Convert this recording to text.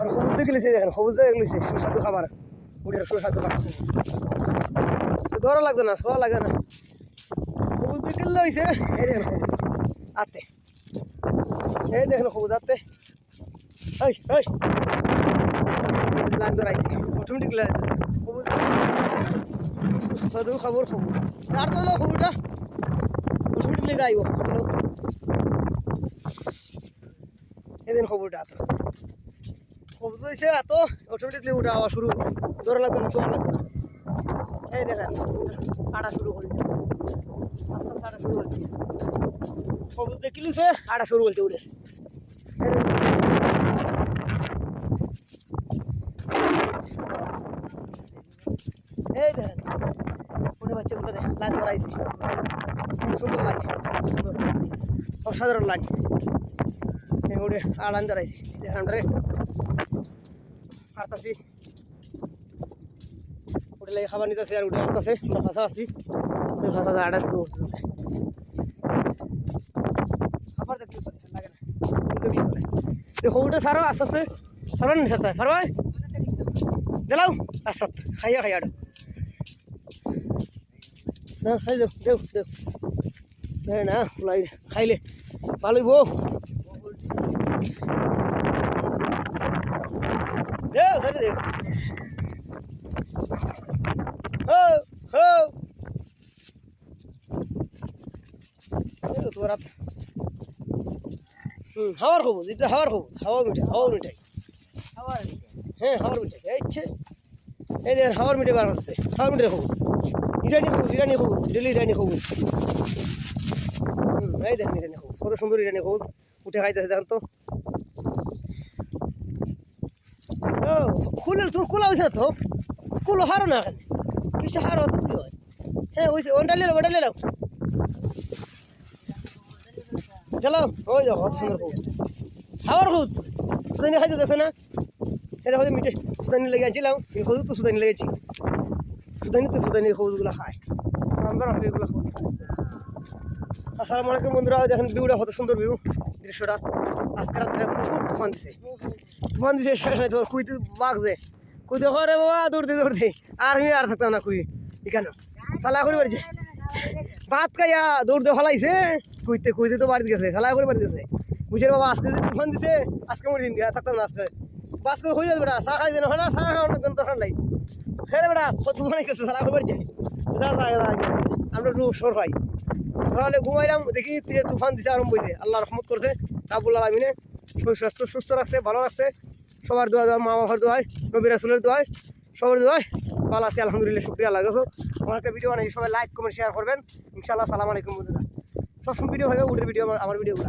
আর সবুজ দিয়ে গেলেছে দেখেন, সবুজ দিয়ে গেলেছে সুস্বাদু খাবার। উঠে সুস্বাদু খাবার। ধরা লাগতো না শোয়া লাগে না। সবুজ গেলে হয়েছে এই দেখেন সবুজ। আতে। এই দেখেন সবুজ আতে। এই এই। লাইন ধরাইছে। অটোমেটিক লাইন ধরছে। সবুজ। সুস্বাদু খাবার সবুজ। আর তো খবরটা অটোমেটিকলি যাইব এদিন খবরটা খবর হয়েছে এত অটোমেটিকলি উঠা হওয়া শুরু ধরা লাগতো না চোয়া লাগতো না। এই দেখেন, আটা শুরু করি আস্তে আস্তে আটা শুরু করছি খবর দেখিলিছে আটা শুরু করতে উঠে। এই দেখেন, উঠে বাচ্চা দেখ লাইন ধরাইছে সুন্দর লাইন, সুন্দর। অসাধারণ লাইন। উঠে লাইন ধরাইছি দেখেন আমরা হারতাছি উঠে খাবার নিতেছে আর উঠে হারতাছে আমরা ফাঁসা আছি। ফাঁসা আটা শুরু করছে খাবার দেখতে দেখো, উঠে সারো খাইয়া খাইয়া আড়ো না, খাই দেও দেও দেও। না খাইলে। ভালোই বউ দেও খাইলে দেও হো হো তোমার হাত। হুম হাওয়ার খবর এটা হাওয়ার খবর হাওয়া মিঠাই হাওয়ার মিঠাই। হ্যাঁ হাওয়ার মিঠাই ইচ্ছে এই দেখেন হাওয়ার মিঠাই বার হচ্ছে হাওয়ার মিঠাই খবর। ইরানি খবর ইরানি খবর ডেলি ইরানি খবর। হুম এই দেখেন ইরানি খবর কত সুন্দর ইরানি খবর। উঠে খাইতেছে দেখেন তো। খুলে তোর খোলা হয়েছে তো? কুলো হারো না এখানে কিসে হারো তো কি হয়? হ্যাঁ হয়েছে ওটা লেলো ওটা লেলো চলো ওই যাও কত সুন্দর খবর হাওয়ার খবর সুদানি খাইতে দেখছে না? এটা হয়তো মিঠে সুদানি লেগে আনছিলাম, এই খবর তো সুদানি লেগেছি। সুদানি তো সুদানি খবরগুলো খায়। আমরা এগুলো খবর খাই আসসালামু আলাইকুম বন্ধুরা, দেখেন ভিউটা কত সুন্দর ভিউ। দৃশ্যটা। আজকে রাত্রে প্রচুর তুফান দিছে। তুফান দিছে শেষ নাই তোর কুইতে বাগছে কুইতে করে বাবা দৌড়তে দৌড়তে। আর আমি আর থাকতাম না কুই এখানে। সালা করে বাড়িছে ভাত খাইয়া দৌড়তে ফলাইছে কুইতে কুইতে তো বাড়িতে গেছে সালা করে বাড়িতে গেছে। বুঝে বাবা আজকে যে তুফান দিছে আজকে মরে দিন থাকতাম না আজকে। বাস হয়ে যাবে বেটা খাই হয় না খাওয়ার কোনো দরকার নাই। খেয়ে বেটা বানাই গেছে সালা করে বাড়ি যা, আমরা একটু সর ঘুমাইলাম দেখি তুফান দিছে আরম্ভ হয়েছে আল্লাহ রহমত করছে। রাবুল আলমিনে স্বাস্থ্য সুস্থ রাখছে, ভালো রাখছে। সবার দোয়া দোয়া, মা বাবার দোয়ায়, নবী রাসুলের দোয়ায়, সবার দোয়ায় ভালো আছে, আলহামদুলিল্লাহ, শুক্রিয়া আল্লাহ কাছে। আমার একটা ভিডিও বানাই, সবাই লাইক কমেন্ট শেয়ার করবেন। ইনশাআল্লাহ, সালাম আলাইকুম, বন্ধুরা। সবসময় ভিডিও হবে, উটের ভিডিও আমার আমার ভিডিওগুলো